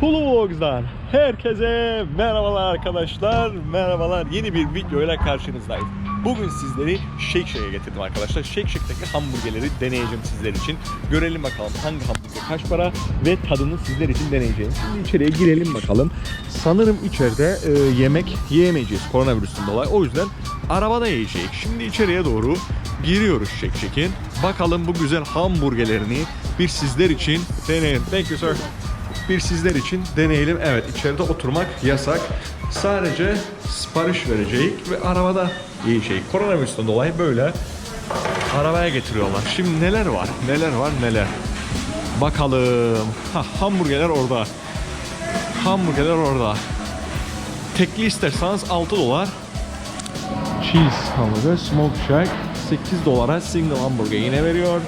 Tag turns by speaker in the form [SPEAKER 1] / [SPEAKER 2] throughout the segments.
[SPEAKER 1] Hulu herkese merhabalar arkadaşlar. Merhabalar. Yeni bir video ile karşınızdayım. Bugün sizleri Shake Shack'e getirdim arkadaşlar. Shake Shack'teki hamburgerleri deneyeceğim sizler için. Görelim bakalım hangi hamburger kaç para ve tadını sizler için deneyeceğim. Şimdi içeriye girelim bakalım. Sanırım içeride e, yemek yiyemeyeceğiz koronavirüsten dolayı. O yüzden arabada yiyeceğiz. Şimdi içeriye doğru giriyoruz Shake Shack'in. Bakalım bu güzel hamburgerlerini bir sizler için deneyelim. Thank you sir bir sizler için deneyelim. Evet içeride oturmak yasak. Sadece sipariş verecek ve arabada yiyecek. Koronavirüsten dolayı böyle arabaya getiriyorlar. Şimdi neler var? Neler var? Neler? Bakalım. Ha, hamburgerler orada. Hamburgerler orada. Tekli isterseniz 6 dolar. Cheese hamburger, smoke shack 8 dolara single hamburger yine veriyor.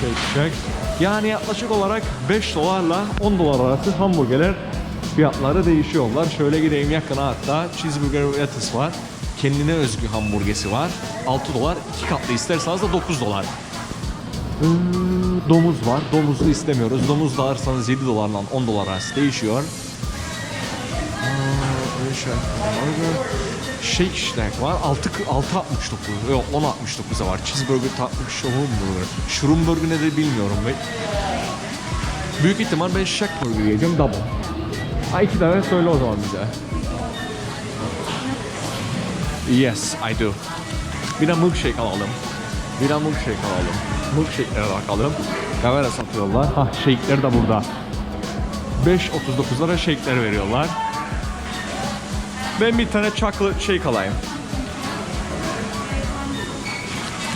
[SPEAKER 1] Shake Shack. Yani yaklaşık olarak 5 dolarla 10 dolar arası hamburgerler fiyatları değişiyorlar. Şöyle gideyim yakına hatta cheeseburger lettuce var. Kendine özgü hamburgesi var. 6 dolar. 2 katlı isterseniz de 9 dolar. Ee, domuz var. Domuzlu istemiyoruz. Domuz da alırsanız 7 dolarla 10 dolar arası değişiyor. Şey, hamburger. Shake Shack var. 6 6.69. Yok 10.69'a var. Cheeseburger tatmış Schrumburger. Schrumburger nedir bilmiyorum ve büyük ihtimal ben Shack Burger yiyeceğim double. Ha iki tane söyle o zaman bize. Yes, I do. Bir de milkshake alalım. Bir de milkshake alalım. Milkshake'lere bakalım. Kamera satıyorlar. Ha shake'ler de burada. 5.39'lara shake'ler veriyorlar. Ben bir tane chocolate shake alayım.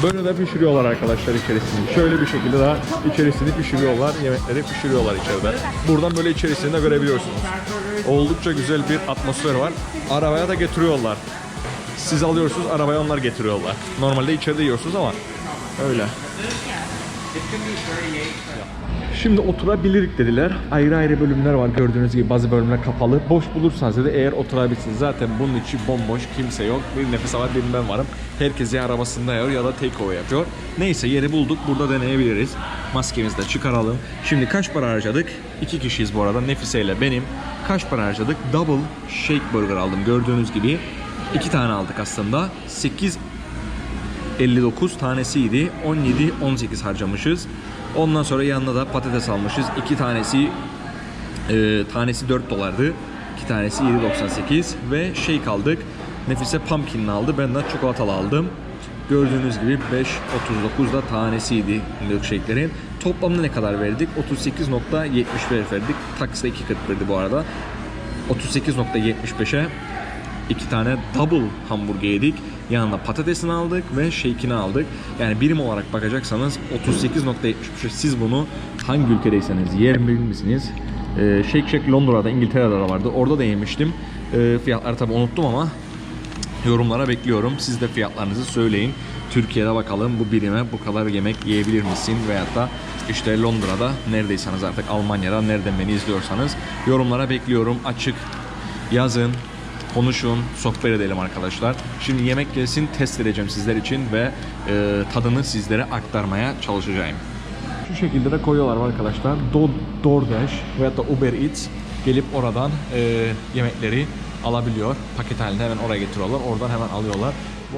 [SPEAKER 1] Böyle de pişiriyorlar arkadaşlar içerisini. Şöyle bir şekilde de içerisini pişiriyorlar. Yemekleri pişiriyorlar içeride. Buradan böyle içerisini de görebiliyorsunuz. Oldukça güzel bir atmosfer var. Arabaya da getiriyorlar. Siz alıyorsunuz, arabaya onlar getiriyorlar. Normalde içeride yiyorsunuz ama öyle. Şimdi oturabilirik dediler. Ayrı ayrı bölümler var gördüğünüz gibi bazı bölümler kapalı. Boş bulursanız dedi eğer oturabilirsiniz. Zaten bunun içi bomboş kimse yok. Bir nefes var bir ben varım. Herkes ya arabasında yiyor ya da take away yapıyor. Neyse yeri bulduk burada deneyebiliriz. Maskemizi de çıkaralım. Şimdi kaç para harcadık? İki kişiyiz bu arada Nefise ile benim. Kaç para harcadık? Double shake burger aldım gördüğünüz gibi. İki tane aldık aslında. 8 59 tanesiydi. 17 18 harcamışız. Ondan sonra yanına da patates almışız. İki tanesi e, tanesi 4 dolardı. İki tanesi 7.98 ve şey kaldık. Nefise pumpkin'ini aldı. Ben de çikolatalı aldım. Gördüğünüz gibi 5.39 da tanesiydi milkshake'lerin. Toplamda ne kadar verdik? 38.75 verdik. Taksi de 2.41'di bu arada. 38.75'e iki tane double hamburger yedik. Yanına patatesini aldık ve shake'ini aldık. Yani birim olarak bakacaksanız 38.75 siz bunu hangi ülkedeyseniz yer misiniz? Ee, Shake Shack Londra'da, İngiltere'de de vardı. Orada da yemiştim. Ee, fiyatları tabi unuttum ama yorumlara bekliyorum. Siz de fiyatlarınızı söyleyin. Türkiye'de bakalım bu birime bu kadar yemek yiyebilir misin? Veyahut da işte Londra'da neredeyseniz artık Almanya'da nereden beni izliyorsanız yorumlara bekliyorum. Açık yazın, konuşun, sohbet edelim arkadaşlar. Şimdi yemek gelsin test edeceğim sizler için ve e, tadını sizlere aktarmaya çalışacağım. Şu şekilde de koyuyorlar arkadaşlar. Do DoorDash veyahut da Uber Eats gelip oradan e, yemekleri alabiliyor. Paket halinde hemen oraya getiriyorlar. Oradan hemen alıyorlar.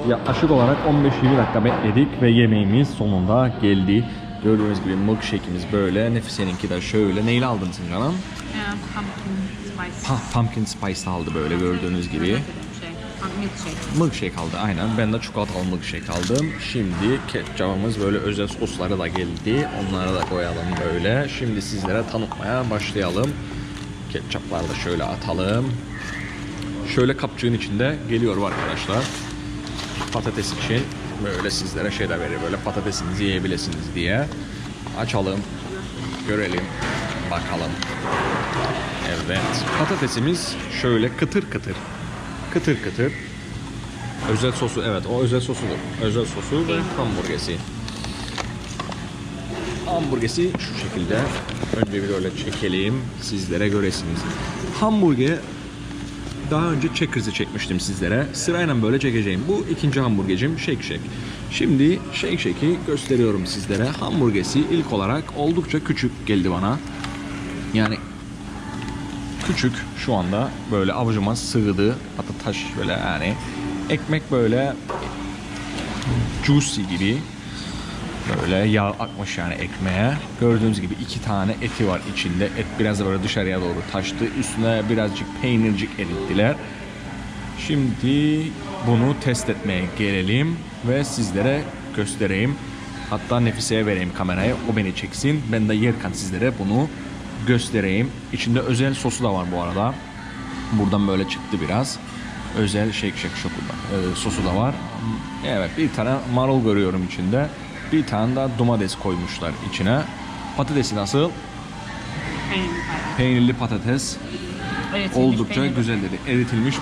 [SPEAKER 1] Yaklaşık olarak 15-20 dakika bekledik ve yemeğimiz sonunda geldi. Gördüğünüz gibi milkshake'imiz böyle. Nefise'ninki de şöyle. Neyle aldın sen canım?
[SPEAKER 2] Yeah, pumpkin spice.
[SPEAKER 1] Pa- pumpkin spice aldı böyle gördüğünüz gibi.
[SPEAKER 2] Şey, milkshake.
[SPEAKER 1] Milkshake aldı aynen. Ben de çikolatalı milkshake aldım. Şimdi ketçapımız böyle özel sosları da geldi. Onları da koyalım böyle. Şimdi sizlere tanıtmaya başlayalım. Ketçapları da şöyle atalım. Şöyle kapçığın içinde geliyor arkadaşlar. Patates için böyle sizlere şey de verir. Böyle patatesinizi yiyebilirsiniz diye. Açalım. Görelim. Bakalım. Evet. Patatesimiz şöyle kıtır kıtır. Kıtır kıtır. Özel sosu evet o özel sosudur. Özel sosu ve hamburgesi. Hamburgesi şu şekilde. Önce bir öyle çekelim sizlere göresiniz. Hamburger daha önce Checkers'ı çekmiştim sizlere. Sırayla böyle çekeceğim. Bu ikinci hamburgecim Shake Shack. Şimdi Shake Shack'i gösteriyorum sizlere. Hamburgesi ilk olarak oldukça küçük geldi bana. Yani küçük şu anda böyle avucuma sığdı. Hatta taş böyle yani. Ekmek böyle juicy gibi. Böyle yağ akmış yani ekmeğe. Gördüğünüz gibi iki tane eti var içinde. Et biraz da böyle dışarıya doğru taştı. Üstüne birazcık peynircik erittiler. Şimdi bunu test etmeye gelelim ve sizlere göstereyim. Hatta Nefise'ye vereyim kamerayı. O beni çeksin. Ben de yerken sizlere bunu göstereyim. İçinde özel sosu da var bu arada. Buradan böyle çıktı biraz. Özel shake shake şokulda. e, sosu da var. Evet bir tane marul görüyorum içinde. Bir tane de domates koymuşlar içine. Patatesi nasıl?
[SPEAKER 2] Peynir.
[SPEAKER 1] Peynirli patates.
[SPEAKER 2] Eritilmiş
[SPEAKER 1] Oldukça
[SPEAKER 2] peynir.
[SPEAKER 1] güzel dedi. Eritilmiş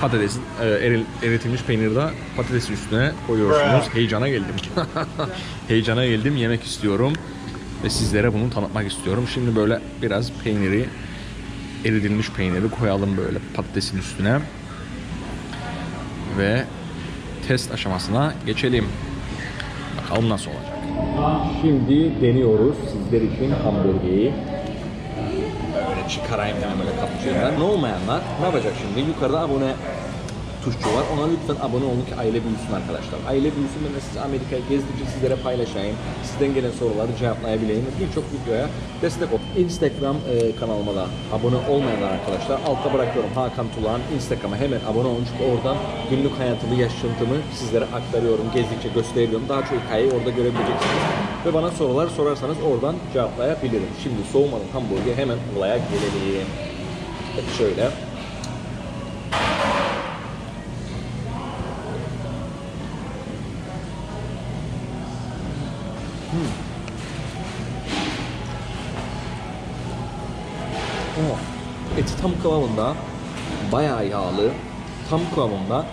[SPEAKER 1] patates, e, eril- eritilmiş peyniri de patatesin üstüne koyuyorsunuz. Heyecana geldim. Heyecana geldim. Yemek istiyorum. Ve sizlere bunu tanıtmak istiyorum. Şimdi böyle biraz peyniri, eritilmiş peyniri koyalım böyle patatesin üstüne. Ve test aşamasına geçelim. Bakalım nasıl olacak. Şimdi deniyoruz sizler için hamburgeri. Böyle çıkarayım hemen böyle kapıcıdan. Ne olmayanlar ne yapacak şimdi? Yukarıda abone tuşçu var. Ona lütfen abone olun ki aile büyüsün arkadaşlar. Aile büyüsün ben de size Amerika'yı gezdikçe sizlere paylaşayım. Sizden gelen soruları cevaplayabileyim. Birçok videoya destek ol. Instagram e, kanalıma da abone olmayanlar arkadaşlar altta bırakıyorum Hakan Tulan Instagram'a hemen abone olun çünkü oradan günlük hayatımı, yaşantımı sizlere aktarıyorum. Gezdikçe gösteriyorum. Daha çok hikayeyi orada görebileceksiniz. Ve bana sorular sorarsanız oradan cevaplayabilirim. Şimdi soğumadan hamburger hemen olaya gelelim. Evet şöyle. Tam kıvamında, bayağı yağlı, tam kıvamında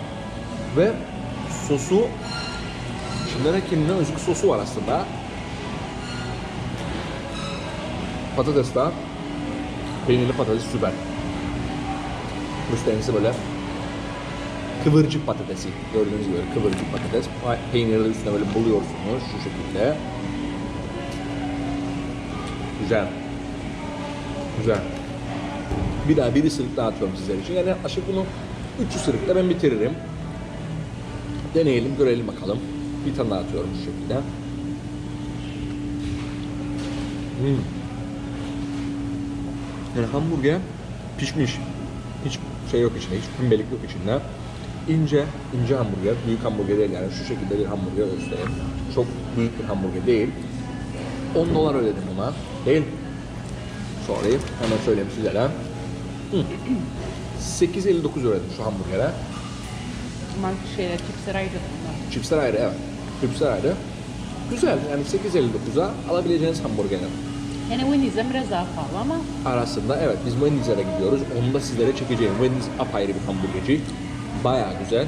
[SPEAKER 1] ve sosu Şimdi kendinden özgü sosu var aslında. Patates de peynirli patates süper. Müstenisi böyle kıvırcık patatesi. Gördüğünüz gibi kıvırcık patates. Peyniri de üstüne böyle buluyorsunuz şu şekilde. Güzel. Güzel. Bir daha bir ısırık daha atıyorum sizler için. Yani aşık bunu 3 ısırıkla ben bitiririm. Deneyelim, görelim bakalım. Bir tane daha atıyorum şu şekilde. Hmm. Yani hamburger pişmiş. Hiç şey yok içinde, hiç pembelik yok içinde. İnce, ince hamburger, büyük hamburger değil yani şu şekilde bir hamburger göstereyim. Çok büyük bir hamburger değil. 10 dolar ödedim buna. Değil. Sorry, hemen söyleyeyim sizlere. Hı. 8.59 ödedim şu hamburgere.
[SPEAKER 2] Ama şeyler, chipsler ayrı bunlar.
[SPEAKER 1] Chipsler ayrı evet. Chipsler ayrı. Güzel yani 8.59'a alabileceğiniz hamburgerler
[SPEAKER 2] Yani Wendy's'den biraz daha pahalı ama
[SPEAKER 1] arasında evet biz Wendy's'e de gidiyoruz. Onu da sizlere çekeceğim. Wendy's apayrı bir hamburgerci. Bayağı güzel.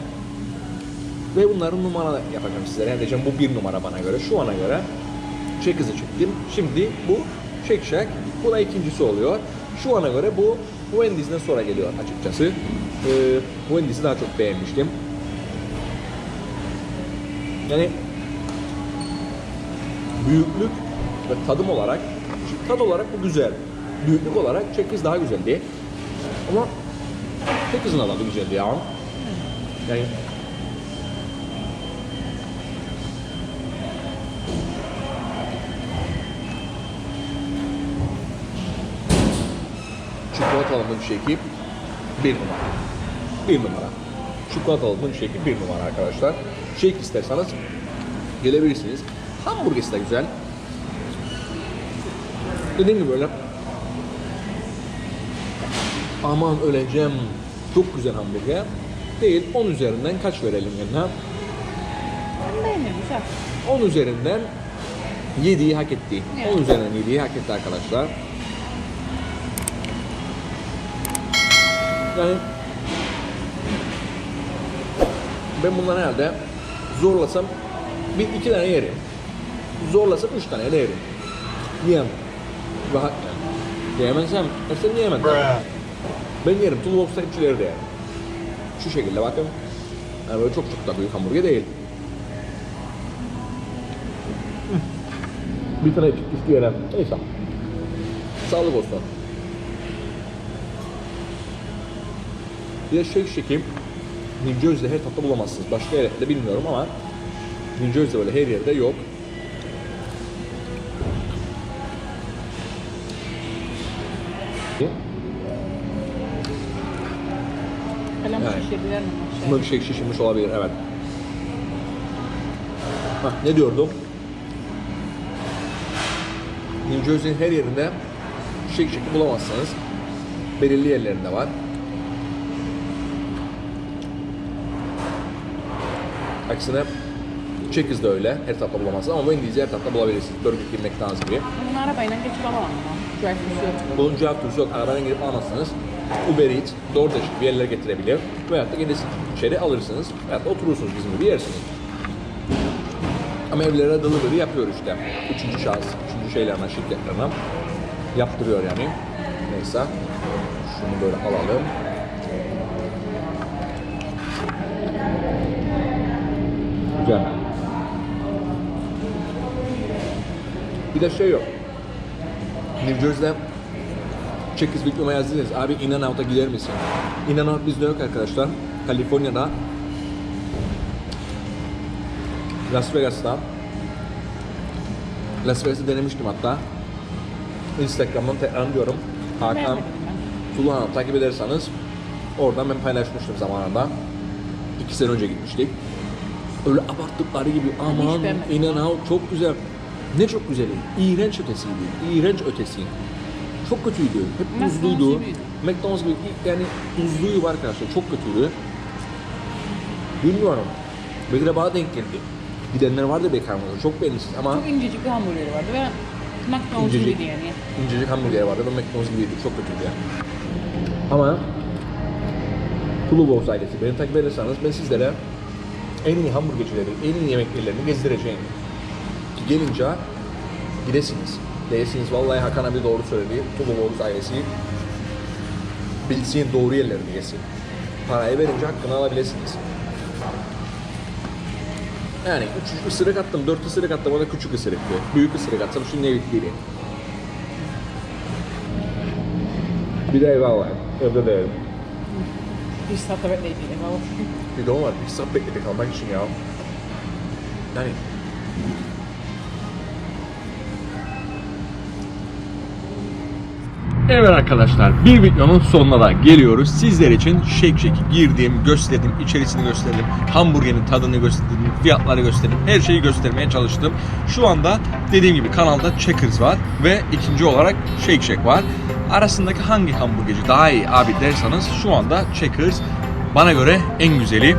[SPEAKER 1] Ve bunların numara yapacağım sizlere. Yani diyeceğim bu bir numara bana göre. Şu ana göre Check'ızı çektim. Şimdi bu Shake Shack. Bu da ikincisi oluyor. Şu ana göre bu Wendy's'den sonra geliyor açıkçası. Ee, Wendy's'i daha çok beğenmiştim. Yani büyüklük ve tadım olarak tad olarak bu güzel. Büyüklük olarak Checkers daha güzeldi. Ama da tadı güzeldi ya. Yani Çikolatalı milkshake'i bir numara. Bir numara. Çikolatalı milkshake'i bir numara arkadaşlar. Shake isterseniz gelebilirsiniz. Hamburgesi de güzel. Dediğim gibi böyle aman öleceğim çok güzel hamburger değil 10 üzerinden kaç verelim yanına?
[SPEAKER 2] ben beğendim güzel.
[SPEAKER 1] 10 üzerinden 7'yi hak etti.
[SPEAKER 2] Evet.
[SPEAKER 1] 10 üzerinden 7'yi hak etti arkadaşlar. Yani ben bundan herhalde zorlasam bir iki tane yerim. Zorlasam üç tane de yerim. Yiyemem. Yani. Yiyemezsem, e sen yiyemem. Ben yerim. Toolbox'ta hepçileri de yerim. Şu şekilde bakın. Yani böyle çok çok da büyük hamburger değil. Bir tane çıktı isteyerek. Neyse. Sağlık olsun. Bir de Shake Shack'i New Jersey'de her tatlı bulamazsınız. Başka yerde bilmiyorum ama New Jersey'de öyle her yerde yok.
[SPEAKER 2] Kalem
[SPEAKER 1] Yani.
[SPEAKER 2] şişirdiler mi? Şey.
[SPEAKER 1] Milkshake şişirmiş olabilir evet. Hah, ne diyordum? New Jersey'nin her yerinde shack'i bulamazsınız. Belirli yerlerinde var. Aksine Checkers de öyle. Her tatlı bulamazsınız ama Wendy's'i her tatlı bulabilirsiniz. Burger King, McDonald's gibi.
[SPEAKER 2] Bunu arabayla geçip alamam ama. Drive-thru'su yok.
[SPEAKER 1] Bunun yok. Arabadan girip almazsanız Uber Eats, DoorDash gibi yerlere getirebilir. Veyahut da gelirsin içeri alırsınız. Veyahut da oturursunuz bizim gibi yersiniz. Ama evlere delivery yapıyor işte. Üçüncü şahıs, üçüncü şeylerine, şirketlerine yaptırıyor yani. Neyse. Şunu böyle alalım. Güzel. Bir de şey yok. New Jersey'de Checkers Victor'uma yazdınız. Abi In and Out'a gider misin? In and Out bizde yok arkadaşlar. Kaliforniya'da Las Vegas'ta Las Vegas'ı denemiştim hatta. Instagram'dan tekrar diyorum. Hakan. Tuluhan'ı takip ederseniz oradan ben paylaşmıştım zamanında. İki sene önce gitmiştik. Öyle abarttıkları gibi aman
[SPEAKER 2] beğenmedim.
[SPEAKER 1] in and out çok güzel. Ne çok güzeli. İğrenç ötesiydi. İğrenç ötesi. Çok kötüydü. Hep
[SPEAKER 2] McDonald's
[SPEAKER 1] tuzluydu.
[SPEAKER 2] gibiydi.
[SPEAKER 1] McDonald's gibi yani tuzluydu arkadaşlar. Çok kötüydü. Bilmiyorum. Belki de bana denk geldi. Gidenler vardı bekarlarda. Çok beğenirsiniz ama
[SPEAKER 2] Çok incecik bir hamburgeri vardı ve McDonald's
[SPEAKER 1] İncecik.
[SPEAKER 2] gibiydi yani.
[SPEAKER 1] incecik hamburger vardı ve McDonald's gibiydi. Çok kötüydü ya. Ama Tulu Boz ailesi beni takip ederseniz ben sizlere en iyi hamburgercileri, en iyi yemek yerlerini gezdireceğim. Gelince gidesiniz. Değilsiniz vallahi Hakan abi doğru söyledi. Tulu Boz ailesi bilsin doğru yerlerini yesin. Parayı verince hakkını alabilirsiniz. Yani üç ısırık attım, dört ısırık attım, o da küçük ısırıktı. Büyük ısırık atsam şimdi ne bitti Bir de eyvallah. Evde de yerim.
[SPEAKER 2] Bir saat evet bekleydim ama.
[SPEAKER 1] Bir de o var. Bir saat bekledik almak için ya. Yani Evet arkadaşlar bir videonun sonuna da geliyoruz. Sizler için Shake Shack'i girdim, gösterdim, içerisini gösterdim, hamburgerin tadını gösterdim, fiyatları gösterdim, her şeyi göstermeye çalıştım. Şu anda dediğim gibi kanalda Checkers var ve ikinci olarak Shake Shack var. Arasındaki hangi hamburgerci daha iyi abi derseniz şu anda Checkers bana göre en güzeli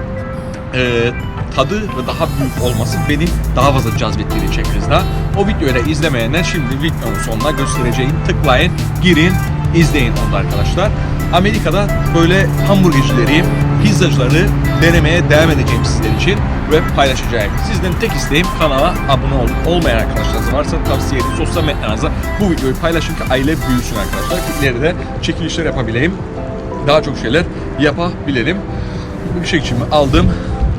[SPEAKER 1] e, tadı ve daha büyük olması beni daha fazla cezbettiğini Checkers'da. O videoyu da izlemeyenler şimdi videonun sonuna göstereceğim. Tıklayın, girin, izleyin onu da arkadaşlar. Amerika'da böyle hamburgercileri, pizzacıları denemeye devam edeceğim sizler için ve paylaşacağım. Sizden tek isteğim kanala abone ol, olmayan arkadaşlarınız varsa tavsiye edin. Sosyal medyanızda bu videoyu paylaşın ki aile büyüsün arkadaşlar. İleride çekilişler yapabileyim daha çok şeyler yapabilelim. Milkshake'imi şey aldım.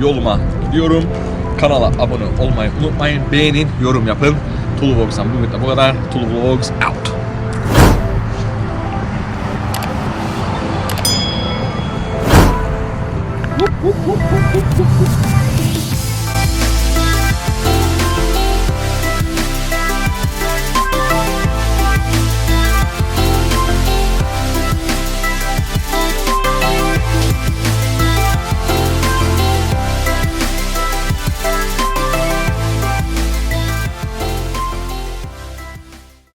[SPEAKER 1] Yoluma gidiyorum. Kanala abone olmayı unutmayın. Beğenin, yorum yapın. Tulu Vlogs'tan bugün de bu kadar. Tulu Vlogs out. Whoop, whoop, whoop, whoop, whoop, whoop.